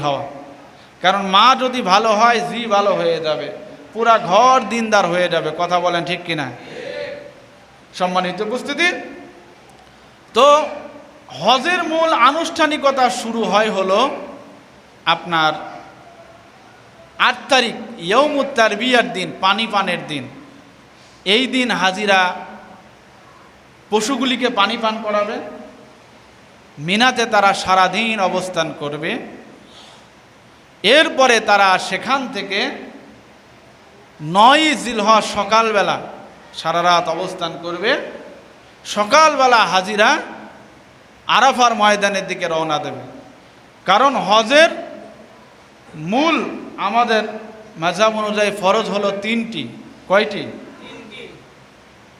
হওয়া কারণ মা যদি ভালো হয়, জি ভালো হয়ে যাবে। পুরা ঘর দিনদার হয়ে যাবে, কথা বলেন ঠিক কিনা? সম্মানিত উপস্থিতি। তো হজের মূল আনুষ্ঠানিকতা শুরু হয় হলো আপনার আট তারিখ ইয়ৌমুত্তার বিয়ার দিন, পানি পানের দিন। এই দিন হাজিরা পশুগুলিকে পানি পান করাবে। মিনাতে তারা সারাদিন অবস্থান করবে। এরপরে তারা সেখান থেকে নয় জিলহা সকালবেলা সারা রাত অবস্থান করবে। সকালবেলা হাজিরা আরাফার ময়দানের দিকে রওনা দেবে। কারণ হজের মূল আমাদের মাঝাব অনুযায়ী ফরজ হলো তিনটি। কয়টি?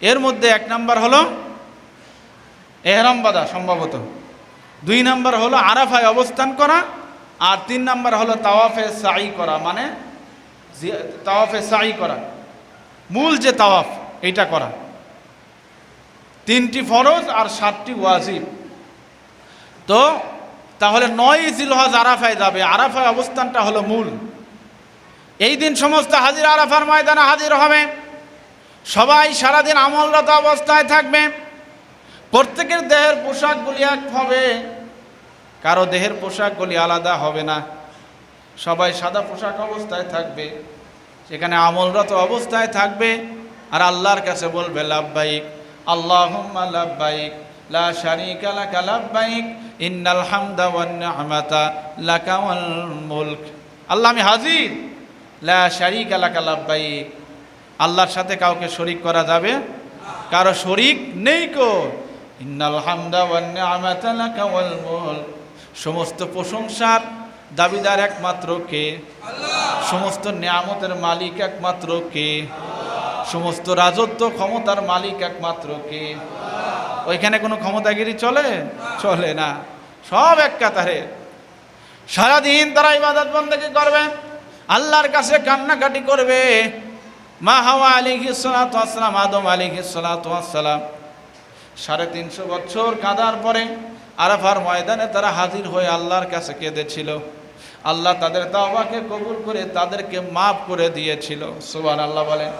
এর মধ্যে এক নাম্বার হলো এহরাম বাদা সম্ভবত। দুই নাম্বার হলো আরাফায় অবস্থান করা। আর তিন নাম্বার হলো তাওয়াফে সাই করা মানে তাওয়াফে সাই করা। মূল যে তাওয়াফ, এইটা করা। তিনটি ফরজ আর সাতটি ওয়াজিব। তো তাহলে নয় জিলহজ আরাফায় যাবে। আরাফায় অবস্থানটা হলো মূল। এই দিন সমস্ত হাজির আরাফার ময়দানে হাজির হবে। সবাই সারাদিন আমলরত অবস্থায় থাকবে। প্রত্যেকের দেহের পোশাকগুলি এক হবে। কারও দেহের পোশাকগুলি আলাদা হবে না। সবাই সাদা পোশাক অবস্থায় থাকবে। সেখানে আমলরত অবস্থায় থাকবে। আর আল্লাহর কাছে বলবে লাভবাইক লা আল্লাহ, আমি হাজির। লা লাভবাইক আল্লাহর সাথে কাউকে শরিক করা যাবে? কারও শরিক নেই কো ইন্নাল হামদা ওয়ান নি'মাতা লাকা ওয়াল মুলক। সমস্ত প্রশংসার দাবিদার একমাত্র কে? সমস্ত নিয়ামতের মালিক একমাত্র কে? সমস্ত রাজত্ব ক্ষমতার মালিক একমাত্র কে? ওইখানে কোনো ক্ষমতাগিরি চলে? চলে না। সব এক কাতারে। সারাদিন তারা ইবাদত বন্দেকি করবে, আল্লাহর কাছে কান্নাকাটি করবে। মা হাওয়া আলিহি সালাম আদম আলিহি সালাম সাড়ে তিনশো বছর কাঁদার পরে আরাফার ময়দানে তারা হাজির হয়ে আল্লাহর কাছে কেঁদেছিল। আল্লাহ তাদের তাওবাকে কবুল করে তাদেরকে মাফ করে দিয়েছিল। সুবান আল্লাহ বলেন।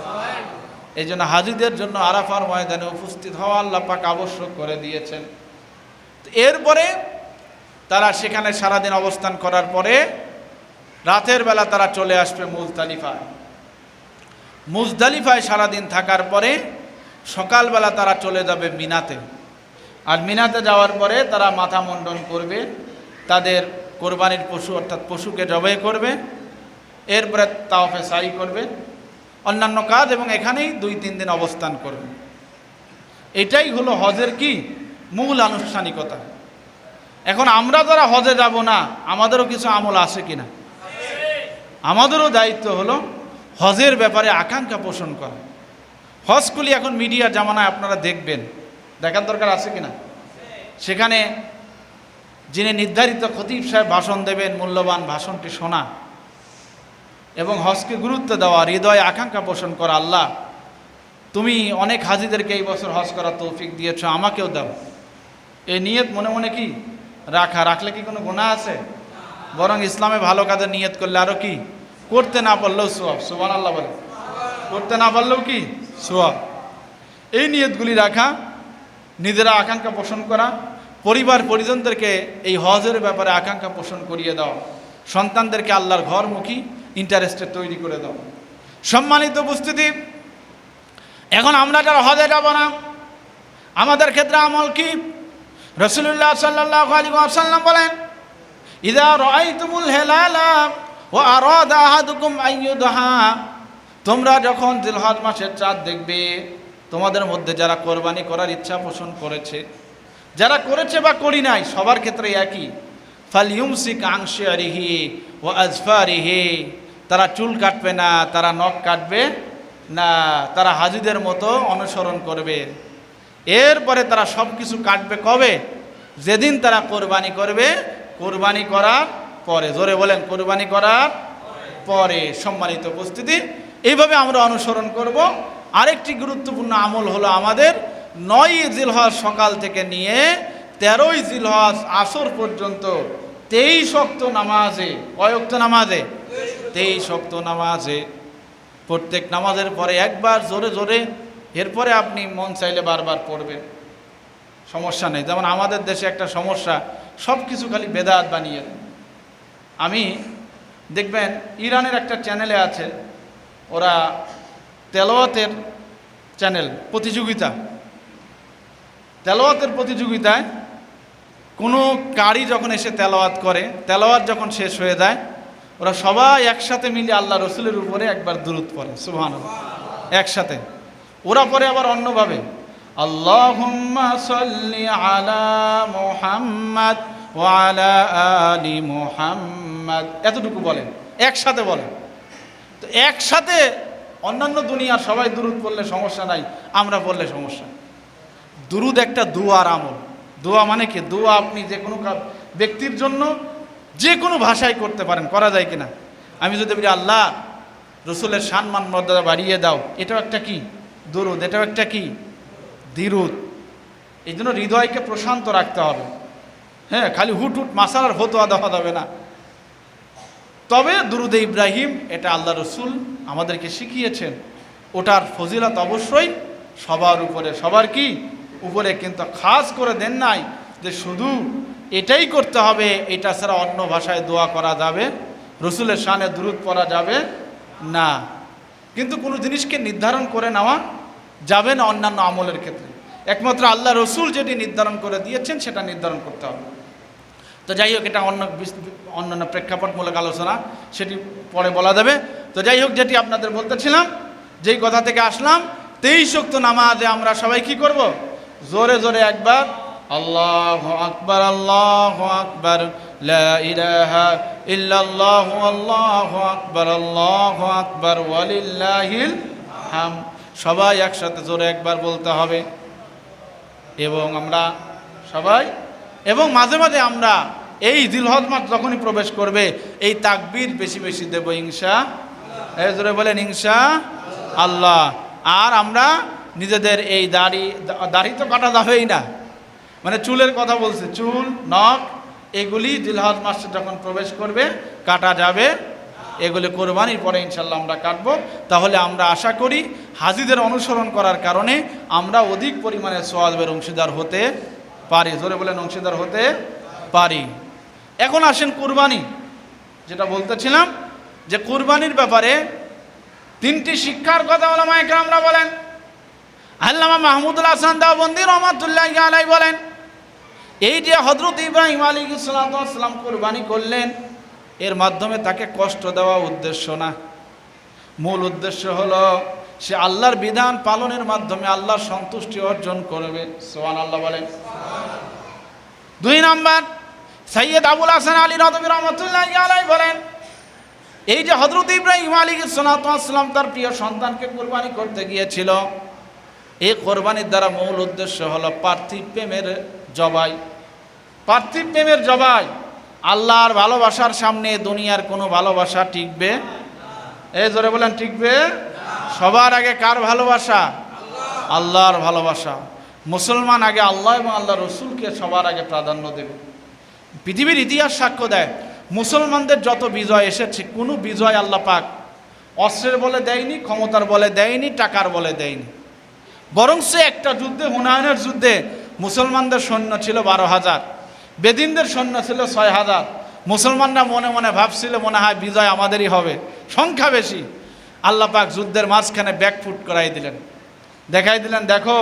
এই জন্য হাজিদের জন্য আরাফার ময়দানে উপস্থিত হওয়া আল্লাহ পাক আবশ্যক করে দিয়েছেন। এরপরে তারা সেখানে সারাদিন অবস্থান করার পরে রাতের বেলা তারা চলে আসবে মুজদালিফায়। মুজদালিফায় সারাদিন থাকার পরে সকালবেলা তারা চলে যাবে মিনাতে। আর মিনাতে যাওয়ার পরে তারা মাথা মুন্ডন করবে, তাদের কোরবানির পশু অর্থাৎ পশুকে জবাই করবে, এরপরে তাওফে সাই করবে, অন্যান্য কাজ এবং এখানেই দুই তিন দিন অবস্থান করবে। এটাই হলো হজের কি? মূল আনুষ্ঠানিকতা। এখন আমরা যারা হজে যাব না, আমাদেরও কিছু আমল আছে কিনা? আমাদেরও দায়িত্ব হলো হজের ব্যাপারে আকাঙ্ক্ষা পোষণ করা। হজগুলি এখন মিডিয়া জামানায় আপনারা দেখবেন দেখার দরকার আছে কিনা? সেখানে যিনি নির্ধারিত খতিব সাহেব ভাষণ দেবেন, মূল্যবান ভাষণটি শোনা এবং হজকে গুরুত্ব দেওয়া, হৃদয়ে আকাঙ্ক্ষা পোষণ করা, আল্লাহ, তুমি অনেক হাজিদেরকে এই বছর হজ করার তৌফিক দিয়েছ, আমাকেও দাও। এই নিয়ত মনে মনে কি? রাখা, রাখলে কি কোনো গুণা আছে? বরং ইসলামে ভালো কাজে নিয়ত করলে আরও কি? করতে না পারলেও সোয়াব সুবান আল্লাহ বলে। করতে না পারলেও কি? সোয়াব। এই নিয়তগুলি রাখা নিজেরা আকাঙ্ক্ষা পোষণ করা, পরিবার পরিজনদেরকে এই হজের ব্যাপারে আকাঙ্ক্ষা পোষণ করিয়ে দাও। সন্তানদেরকে আল্লাহর ঘরমুখী ইন্টারেস্টে তৈরি করে দাও। সম্মানিত উপস্থিতি, এখন আমরা যারা হজে যাব না, আমাদের ক্ষেত্রে আমল কি? রসুল্লাহ সাল্লাহ আলী আসাল্লাম বলেন, ইদা রাইতুমুল ও আরাদা তোমরা যখন জিলহজ মাসের চাঁদ দেখবে তোমাদের মধ্যে যারা কোরবানি করার ইচ্ছা পোষণ করেছে, যারা করেছে বা করি নাই, সবার ক্ষেত্রে একই। ফালিউমসিক আংশিয়ারিহি ও আজফারিহি, তারা চুল কাটবে না, তারা নখ কাটবে না, তারা হাজিদের মতো অনুসরণ করবে। এরপরে তারা সব কিছু কাটবে কবে? যেদিন তারা কোরবানি করবে, কোরবানি করার পরে। জোরে বলেন, কোরবানি করার পরে। সম্মানিত উপস্থিতি, এইভাবে আমরা অনুসরণ করব। আরেকটি গুরুত্বপূর্ণ আমল হলো আমাদের নয় জিলহজ সকাল থেকে নিয়ে তেরোই জিলহজ আসর পর্যন্ত তেইশ অক্ত নামাজে কয়ক্ত নামাজে? তেইশ অক্ত নামাজে। প্রত্যেক নামাজের পরে একবার জোরে জোরে, এরপরে আপনি মন চাইলে বারবার পড়বেন। সমস্যা নেই। যেমন আমাদের দেশে একটা সমস্যা সব কিছু খালি বেদাত বানিয়ে। আমি দেখবেন ইরানের একটা চ্যানেলে আছে, ওরা তেলাওয়াতের চ্যানেল প্রতিযোগিতা। তেলাওয়াতের প্রতিযোগিতায় কোনো কারি যখন এসে তেলাওয়াত করে, তেলাওয়াত যখন শেষ হয়ে যায়, ওরা সবাই একসাথে মিলে আল্লাহ রসুলের উপরে একবার দূরত পড়ে সুবহান একসাথে। ওরা পরে আবার অন্যভাবে। আল্লাহুম্মা আলা মুহাম্মাদ ওয়া আলা আলি মুহাম্মাদ। এতটুকু বলেন। একসাথে বলেন। তো একসাথে অন্যান্য দুনিয়ার সবাই দূরত পড়লে সমস্যা নাই, আমরা পড়লে সমস্যা। দুরুদ একটা দুয়ার আমল। দোয়া মানে কি? দোয়া আপনি যে কোনো ব্যক্তির জন্য যে কোনো ভাষায় করতে পারেন, করা যায় কিনা? আমি যদি বলি, আল্লাহ, রসুলের সম্মান মর্যাদা বাড়িয়ে দাও, এটাও একটা কি? দুরুদ, এটাও একটা কি? দিরুদ। এই জন্য হৃদয়কে প্রশান্ত রাখতে হবে। হ্যাঁ খালি হুট হুট মাসালার হতোয়া দেওয়া যাবে না। তবে দুরুদে ইব্রাহিম, এটা আল্লাহ রসুল আমাদেরকে শিখিয়েছেন, ওটার ফজিলত অবশ্যই সবার উপরে, সবার কি? উপরে কিন্তু খাস করে দেন নাই যে শুধু এটাই করতে হবে, এটা ছাড়া অন্য ভাষায় দোয়া করা যাবে, রসুলের শানে দুরুদ পড়া যাবে না। কিন্তু কোনো জিনিসকে নির্ধারণ করে নেওয়া যাবে না অন্যান্য আমলের ক্ষেত্রে। একমাত্র আল্লাহ রসুল যেটি নির্ধারণ করে দিয়েছেন, সেটা নির্ধারণ করতে হবে। তো যাই হোক, এটা অন্য অন্যান্য প্রেক্ষাপটমূলক আলোচনা, সেটি পরে বলা যাবে। তো যাই হোক, যেটি আপনাদের বলতেছিলাম, যেই কথা থেকে আসলাম, তেইশ শক্ত নামাজে আমরা সবাই কি করব? জোরে জোরে একবার, আল্লাহ আকবার আল্লাহ আকবার ইল্লাল্লাহু, আল্লাহু আকবার আল্লাহু আকবার, ওয়ালিল্লাহিল হাম সবাই একসাথে জোরে একবার বলতে হবে। এবং আমরা সবাই এবং মাঝে মাঝে আমরা এই দিলহজ মাস যখনই প্রবেশ করবে, এই তাকবীর বেশি বেশি দেব ইংসা এই বলেন ইংসা আল্লাহ। আর আমরা নিজেদের এই দাড়ি দাড়ি তো কাটা যাবেই না। মানে চুলের কথা বলছে, চুল, নখ, এগুলি দিলহজ মাস যখন প্রবেশ করবে, কাটা যাবে। এগুলি কোরবানির পরে ইনশাল্লাহ আমরা কাটবো। তাহলে আমরা আশা করি হাজিদের অনুসরণ করার কারণে আমরা অধিক পরিমাণে সোয়াবের অংশীদার হতে পারি। জোরে বলেন, অংশীদার হতে পারি। এখন আসেন কুরবানি। যেটা বলতেছিলাম যে কুরবানির ব্যাপারে তিনটি শিক্ষার কথা ওলামা একরামরা বলেন। আল্লামা মাহমুদুল হাসান দাওবন্দি রহমতুল্লাহ আলাই বলেন, এই যে হজরত ইব্রাহিম আলী ইসলাম কোরবানি করলেন, এর মাধ্যমে তাকে কষ্ট দেওয়া উদ্দেশ্য না। মূল উদ্দেশ্য হলো সে আল্লাহর বিধান পালনের মাধ্যমে আল্লাহর সন্তুষ্টি অর্জন করবে। সোহান আল্লাহ বলেন। দুই নাম্বার সৈয়দ আবুল হাসান আলী নদবী রহমতুল্লাহ আলাই বলেন, এই যে হজরত ইব্রাহিম আলী সালাতাম তার প্রিয় সন্তানকে কোরবানি করতে গিয়েছিল, এই কোরবানির দ্বারা মূল উদ্দেশ্য হলো পার্থিব প্রেমের জবাই। পার্থিব প্রেমের জবাই আল্লাহর ভালোবাসার সামনে দুনিয়ার কোনো ভালোবাসা টিকবে? এই জোরে বলেন, টিকবে? সবার আগে কার ভালোবাসা? আল্লাহর ভালোবাসা। মুসলমান আগে আল্লাহ এবং আল্লাহ রসুলকে সবার আগে প্রাধান্য দেবে। পৃথিবীর ইতিহাস সাক্ষ্য দেয়, মুসলমানদের যত বিজয় এসেছে, কোনো বিজয় আল্লাহ পাক অস্ত্রের বলে দেয়নি, ক্ষমতার বলে দেয়নি, টাকার বলে দেয়নি। বরং সে একটা যুদ্ধে, হুনায়নের যুদ্ধে মুসলমানদের সৈন্য ছিল বারো হাজার, বেদিনদের সৈন্য ছিল ছয় হাজার। মুসলমানরা মনে মনে ভাবছিল, মনে হয় বিজয় আমাদেরই হবে, সংখ্যা বেশি। আল্লাহ পাক যুদ্ধের মাঝখানে ব্যাকফুট করাই দিলেন। দেখাই দিলেন, দেখো,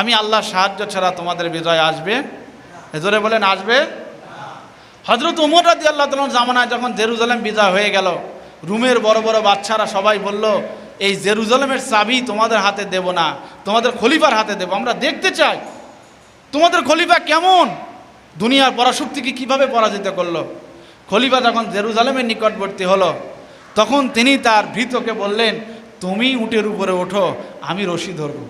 আমি আল্লাহ সাহায্য ছাড়া তোমাদের বিজয় আসবে? জোরে বলেন, আসবে। হজরত উমর রাজি আল্লাহ তালন জামানায় যখন জেরুজালেম বিজয় হয়ে গেল, রুমের বড় বড় বাচ্চারা সবাই বলল, এই জেরুজালেমের চাবি তোমাদের হাতে দেব না, তোমাদের খলিফার হাতে দেব, আমরা দেখতে চাই। তোমাদের খলিফা কেমন? দুনিয়ার পরাশক্তিকে কীভাবে পরাজিত করল? খলিফা যখন জেরুজালেমের নিকটবর্তী হলো তখন তিনি তার ভৃতকে বললেন, তুমি উটের উপরে ওঠো, আমি রশি ধরবো।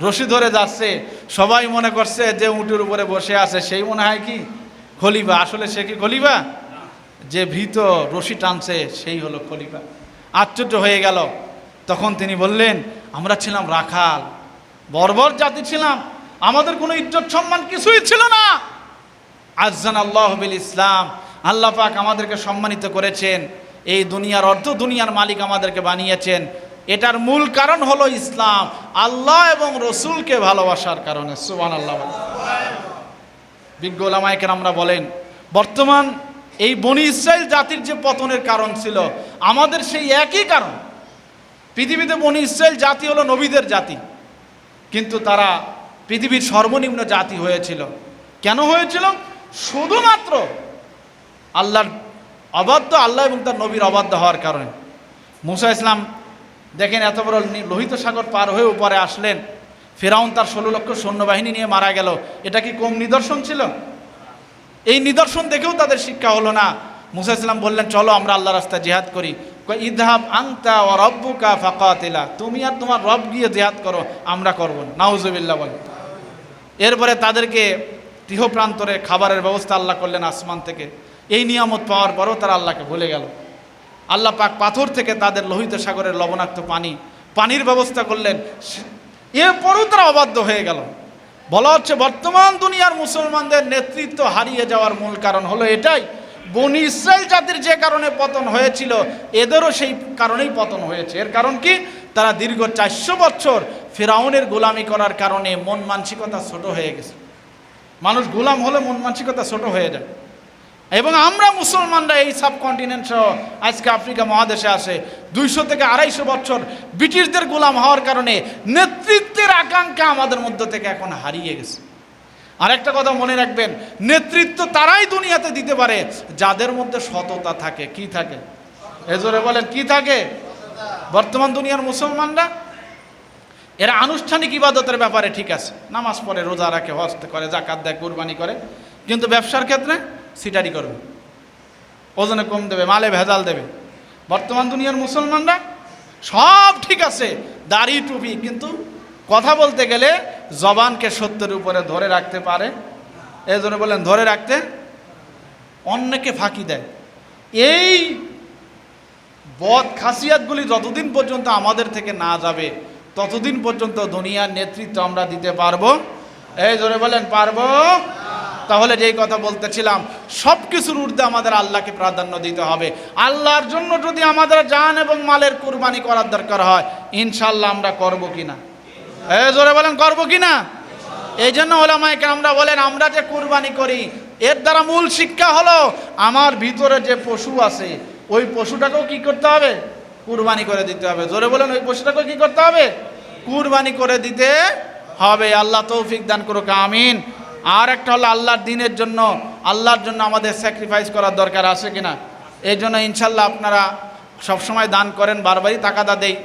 রশি ধরে যাচ্ছে। সবাই মনে করছে যে উটের উপরে বসে আছে, সেই মনে হয় কি? খলিফা। আসলে সে কি খলিফা? যে ভীত রশি টানছে, সেই হলো খলিফা। আশ্চর্য হয়ে গেল। তখন তিনি বললেন, আমরা ছিলাম রাখাল। বর্বর জাতি ছিলাম। আমাদের কোনো ইজ্জত সম্মান কিছুই ছিল না। আজান আল্লাহ বিল ইসলাম। আল্লাহ পাক আমাদেরকে সম্মানিত করেছেন। এই দুনিয়ার অর্ধ দুনিয়ার মালিক আমাদেরকে বানিয়েছেন। এটার মূল কারণ হলো ইসলাম। আল্লাহ এবং রসুলকে ভালোবাসার কারণে। সুবান আল্লাহ বিজ্ঞ ওলামায়কের আমরা বলেন, বর্তমান এই বনি ইসরায়েল জাতির যে পতনের কারণ ছিল, আমাদের সেই একই কারণ। পৃথিবীতে বনি ইসরায়েল জাতি হলো নবীদের জাতি, কিন্তু তারা পৃথিবীর সর্বনিম্ন জাতি হয়েছিল। কেন হয়েছিল? শুধুমাত্র আল্লাহর অবাধ্য আল্লাহ এবং তার নবীর অবাধ্য হওয়ার কারণে। মুসা ইসলাম দেখেন এত বড় লোহিত সাগর পার হয়ে উপরে আসলেন। ফেরাউন তার ষোলো লক্ষ সৈন্যবাহিনী নিয়ে মারা গেল। এটা কি কম নিদর্শন ছিল? এই নিদর্শন দেখেও তাদের শিক্ষা হলো না। মুসা ইসলাম বললেন, চলো, আমরা আল্লাহ রাস্তায় জেহাদ করি। ইদহাব আংতা ও রব্বুকা ফাকাতিলা। তুমি আর তোমার রব গিয়ে জেহাদ করো, আমরা করব না। নাউজুবিল্লাহ বলে এরপরে তাদেরকে গৃহপ্রান্তরে খাবারের ব্যবস্থা আল্লাহ করলেন আসমান থেকে। এই নিয়ামত পাওয়ার পরও তারা আল্লাহকে ভুলে গেল। আল্লাহ পাক পাথর থেকে তাদের লোহিত সাগরের লবণাক্ত পানি, পানির ব্যবস্থা করলেন। এরপরও তারা অবাধ্য হয়ে গেল। বলা হচ্ছে, বর্তমান দুনিয়ার মুসলমানদের নেতৃত্ব হারিয়ে যাওয়ার মূল কারণ হলো এটাই। বনি ইসরায়েল জাতির যে কারণে পতন হয়েছিল, এদেরও সেই কারণেই পতন হয়েছে। এর কারণ কি? তারা দীর্ঘ চারশো বছর ফেরাউনের গোলামি করার কারণে মন মানসিকতা ছোট হয়ে গেছে। মানুষ গোলাম হলে মন মানসিকতা ছোট হয়ে যায়। এবং আমরা মুসলমানরা এই সাবকন্টিনেন্ট সহ আজকে আফ্রিকা মহাদেশে আসে। দুইশো থেকে আড়াইশো বছর ব্রিটিশদের গোলাম হওয়ার কারণে নেতৃত্বের আকাঙ্ক্ষা আমাদের মধ্য থেকে এখন হারিয়ে গেছে। আর একটা কথা মনে রাখবেন, নেতৃত্ব তারাই দুনিয়াতে দিতে পারে, যাদের মধ্যে সততা থাকে। কি থাকে? এজোরে বলেন, কি থাকে? বর্তমান দুনিয়ার মুসলমানরা? এরা আনুষ্ঠানিক ইবাদতের ব্যাপারে ঠিক আছে। নামাজ পড়ে, রোজা রাখে হস্ত করে জাকাত দেয়, কুরবানি করে। কিন্তু ব্যবসার ক্ষেত্রে? সিটারি করবে। ওজনে কম দেবে, মালে ভেজাল দেবে। বর্তমান দুনিয়ার মুসলমানরা সব ঠিক আছে, দাড়ি টুপি, কিন্তু কথা বলতে গেলে জবানকে সত্যের উপরে ধরে রাখতে পারে। এই জন্য বলেন ধরে রাখতে অন্যকে ফাঁকি দেয়। এই বদ খাসিয়াতগুলি যতদিন পর্যন্ত আমাদের থেকে না যাবে, ততদিন পর্যন্ত দুনিয়ার নেতৃত্ব আমরা দিতে পারব। এই জোরে বলেন, পারব? তাহলে যেই কথা বলতেছিলাম সব কিছুর ঊর্ধ্বে আমাদের আল্লাহকে প্রাধান্য দিতে হবে। আল্লাহর জন্য যদি আমাদের জান এবং মালের কুরবানি করার দরকার হয় ইনশাল্লাহ আমরা করব কি না এই জোরে বলেন, করব কি না এই জন্য ওলামাইকে আমরা বলেন, আমরা যে কুরবানি করি, এর দ্বারা মূল শিক্ষা হলো, আমার ভিতরে যে পশু আছে, ওই পশুটাকেও কি করতে হবে? কুরবানি করে দিতে হবে। জোরে বলেন, ওই পশুটাকেও কি করতে হবে? কুরবানি করে দিতে হবে। আল্লাহ তৌফিক দান করুক, আমিন। আর একটা হলো আল্লাহর দিনের জন্য, আল্লাহর জন্য আমাদের স্যাক্রিফাইস করার দরকার আছে কিনা? এই জন্য ইনশাল্লাহ আপনারা সবসময় দান করেন, বারবারই তাকাদা দেই।